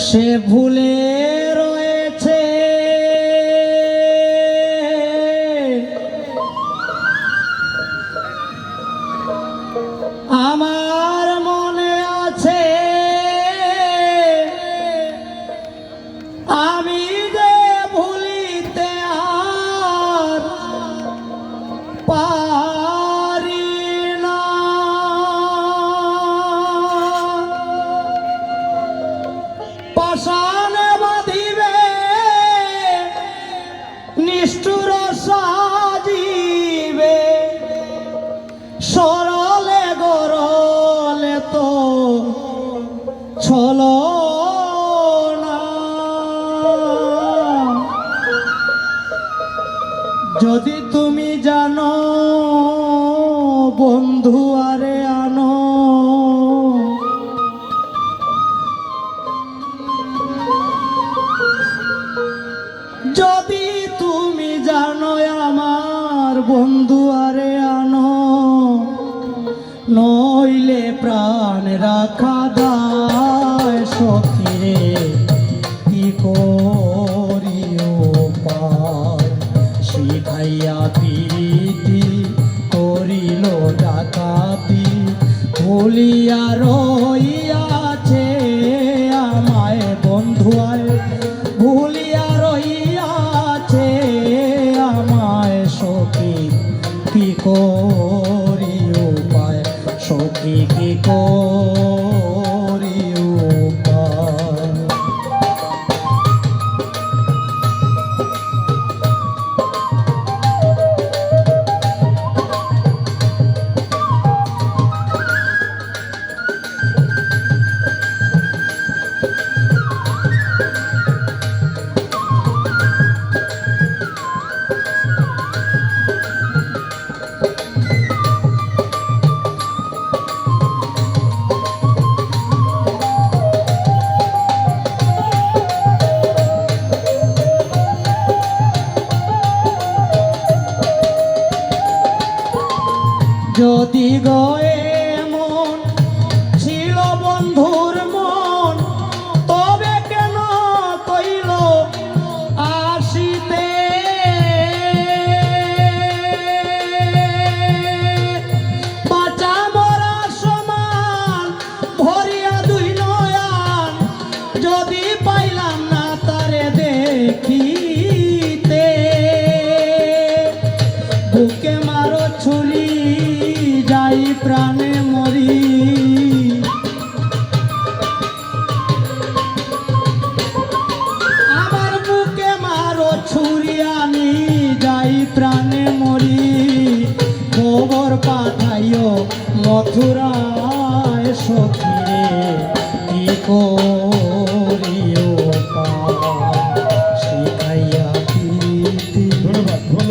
সে ভুলে নিষ্ঠুর সাজিবে। সরলে গরলে তো ছল যদি তুমি জানো বন্ধু আরে আনো। যদি বন্ধু, আরে আনো। নইলে প্রাণ রাখা দায় সখিরে। কি করিও পায় শিখাইয়া প্রীতি করিল ডাকাতি। ভুলিয়া রইয়াছে করি উপায় সখী কি করি? যদি গয়ে মন ছিল বন্ধুর আমি যাই প্রাণে মরি খবর পাঠাইও মথুরায় সখিরে। কি কর